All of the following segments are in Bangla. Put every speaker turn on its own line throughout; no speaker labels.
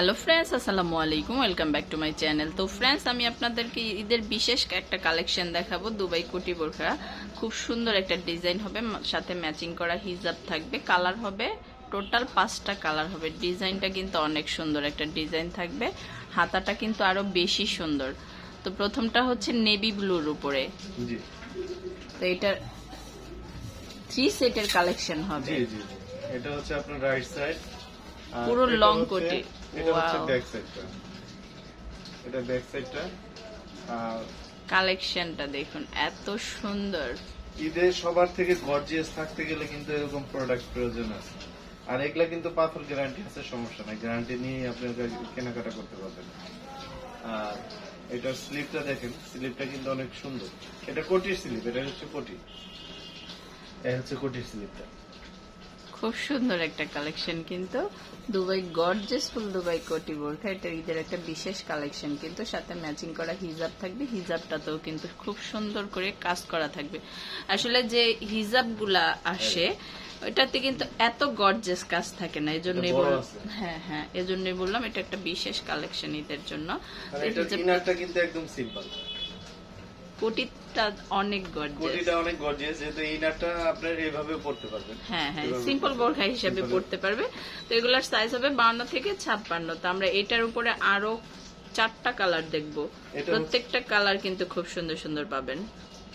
হ্যালো ফ্রেন্ডস আসসালামু আলাইকুম welcome back to my channel তো ফ্রেন্ডস আমি আপনাদেরকে ঈদের বিশেষ একটা কালেকশন দেখাবো দুবাই কোটি বোরখা। খুব সুন্দর একটা ডিজাইন হবে সাথে ম্যাচিং করা হিজাব থাকবে। কালার হবে টোটাল পাঁচটা কালার হবে। ডিজাইনটা কিন্তু অনেক সুন্দর একটা ডিজাইন থাকবে। হাতাটা কিন্তু আরও বেশি সুন্দর। তো প্রথমটা হচ্ছে নেভি ব্লুর উপরে। তো এটা থ্রি সেটের কালেকশন হবে।
এটা হচ্ছে আপনার রাইট সাইড
পুরো লং কোটি।
এটা হচ্ছে ব্যাক সাইডটা এটা ব্যাক সাইডটা আর
কালেকশনটা দেখুন এত সুন্দর।
ঈদে সবার থেকে গর্জিয়াস থাকতে গেলে কিন্তু এরকম প্রোডাক্ট প্রয়োজন আছে। আর এগুলা কিন্তু পাথর গ্যারান্টি আছে সমস্যা নাই। গ্যারান্টি নিয়ে আপনি কেনাকাটা করতে পারবেন। আর এটার স্লিপটা দেখেন স্লিপটা কিন্তু অনেক সুন্দর। এটা কোটির স্লিপ এটা হচ্ছে কোটি। এটা হচ্ছে কোটির স্লিপটা।
খুব সুন্দর একটা কালেকশন কিন্তু। দুবাই গর্জেস ফুল দুবাই কোটি বোরখা এটা ঈদের একটা বিশেষ কালেকশন কিন্তু সাথে ম্যাচিং করা হিজাব থাকবে হিজাবটাতেও কিন্তু খুব সুন্দর করে কাজ করা থাকবে। আসলে যে হিজাবগুলা আসে ওটাতে কিন্তু এত গর্জেস কাজ থাকে না এজন্যই হ্যাঁ হ্যাঁ এজন্যই বললাম এটা একটা বিশেষ কালেকশন ঈদের জন্য।
কিন্তু একদম সিম্পল
কোটিটা অনেক গর্জেস
কোটিটা অনেক গর্জিয়াস যেহেতু ইনারটা আপনার এইভাবে পড়তে পারবেন।
হ্যাঁ হ্যাঁ সিম্পল বোরখা হিসেবে পড়তে পারবে। তো এগুলার সাইজ হবে বাউন্ন থেকে ছাপ্পান্ন। তো আমরা এটার উপরে আরও চারটা কালার দেখব। প্রত্যেকটা কালার কিন্তু খুব সুন্দর সুন্দর পাবেন।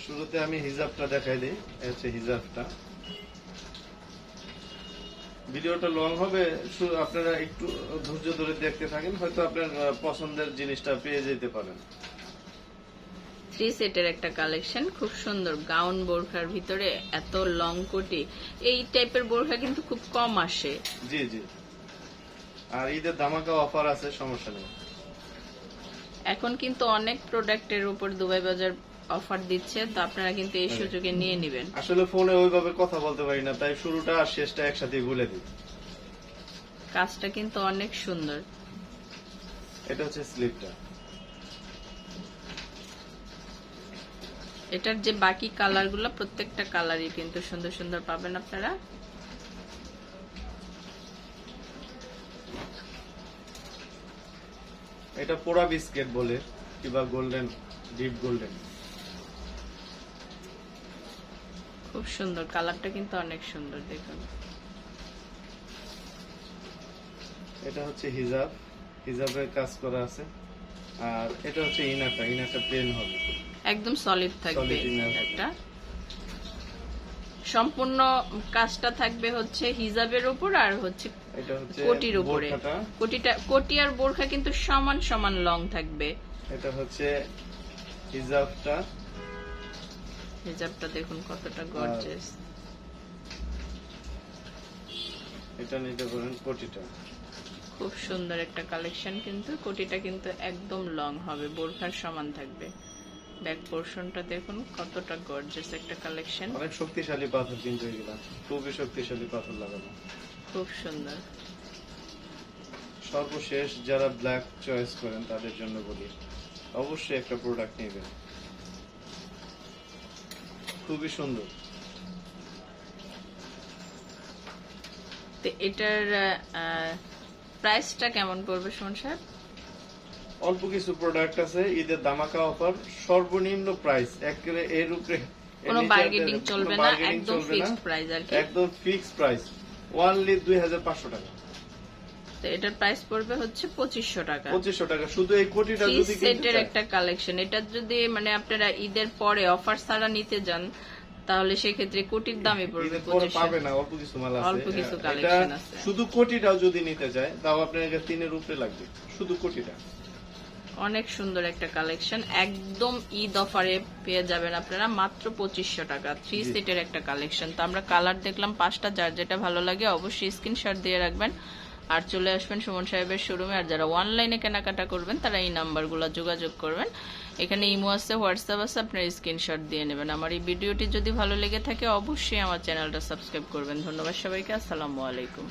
শুরুতে আমি হিজাবটা দেখাই দিই। হচ্ছে হিজাবটা। ভিডিওটা লং হবে। আপনারা একটু ধৈর্য ধরে দেখতে থাকেন। হয়তো আপনার পছন্দের জিনিসটা পেয়ে যেতে পারেন।
থ্রি সেটের একটা কালেকশন খুব সুন্দর গাউন বোরখার ভিতরে এত লং কোটি। এই টাইপের বোরখা কিন্তু খুব কম আসে।
জি জি। আর ঈদের ধামাকা অফার আছে সমস্যা নেই।
এখন কিন্তু অনেক প্রোডাক্টের উপর দুবাই বাজার অফার দিচ্ছে তো আপনারা কিন্তু এই সুযোগে নিয়ে নেবেন।
আসলে ফোনে ওইভাবে কথা বলতে পারি না তাই শুরুটা আর শেষটা একসাথে বলে দিই।
কাজটা কিন্তু অনেক সুন্দর।
এটা হচ্ছে স্লিপটা।
এটার যে বাকি কালারগুলো প্রত্যেকটা কালারই কিন্তু সুন্দর সুন্দর পাবেন আপনারা।
এটা পোড়া বিস্কিট বলে কিবা গোল্ডেন ডিপ গোল্ডেন
খুব সুন্দর কালারটা কিন্তু অনেক সুন্দর দেখুন।
এটা হচ্ছে হিজাব। হিজাবের কাজ করা আছে। আর এটা হচ্ছে ইনারটা ইনারটা প্লেন হবে।
একদম সলিড থাকবে একটা সম্পূর্ণ কাজটা থাকবে হচ্ছে হিজাবের উপর আর হচ্ছে কোটির উপরে। কোটিটা কোটি আর বোরখা কিন্তু সমান সমান লং থাকবে।
এটা হচ্ছে হিজাবটা।
হিজাবটা দেখুন কতটা গর্জেস
এটা নিতে পারেন কোটিটা।
খুব সুন্দর একটা কালেকশন কিন্তু। কোটিটা কিন্তু একদম লং হবে বোরখার সমান থাকবে। ব্যাক পোর্শনটা দেখুন কতটা গর্জেস একটা কালেকশন
অনেক শক্তিশালী পাথর কিন্তু এগুলা খুবই শক্তিশালী পাথর লাগানো।
খুব সুন্দর।
সর্বশেষ যারা ব্ল্যাক চয়েস করেন তাদের জন্য বলি অবশ্যই একটা প্রোডাক্ট নেবেন। খুবই সুন্দর।
তো এটার প্রাইসটা কেমন পড়বে সুমন সাহেব?
অল্প কিছু প্রোডাক্ট আছে ঈদের দামাকা অফার সর্বনিম্ন প্রাইস একেবারে এর উপরে
কোনো বার্গেনিং চলবে না একদম ফিক্সড প্রাইস আর কি।
একদম ফিক্স প্রাইস হাজার পাঁচশো টাকা।
তো এটার প্রাইস পড়বে হচ্ছে পঁচিশশো টাকা।
পঁচিশশো টাকা শুধু এই কোটিটা যদি
সেটের একটা কালেকশন এটা যদি মানে আপনারা ঈদের পরে অফার ছাড়া নিতে যান তাহলে সেক্ষেত্রে কোটির দামই পড়বে
পাবে না অল্প কিছু মাল আছে।
অল্প কিছু collection আছে।
শুধু কোটিটাও যদি নিতে চায় তাও আপনার কাছে তিনের উপরে লাগবে শুধু কোটিটা।
অনেক সুন্দর একটা কালেকশন একদম ঈদ অফারে পেয়ে যাবেন আপনারা মাত্র পঁচিশশো টাকা থ্রি। সেটের একটা কালেকশন তো আমরা কালার দেখলাম পাঁচটা যার যেটা ভালো লাগে অবশ্যই স্ক্রিনশট দিয়ে রাখবেন। আর চলে আসবেন সুমন সাহেবের শোরুমে আর যারা অনলাইনে কেনাকাটা করবেন তারা এই নাম্বারগুলো যোগাযোগ করবেন। এখানে ইমো আছে, হোয়াটসঅ্যাপ আছে আপনার স্ক্রিনশট দিয়ে নেবেন। আমার এই ভিডিওটি যদি ভালো লেগে থাকে, অবশ্যই আমার চ্যানেলটা সাবস্ক্রাইব করবেন। ধন্যবাদ সবাইকে, আসসালামু আলাইকুম।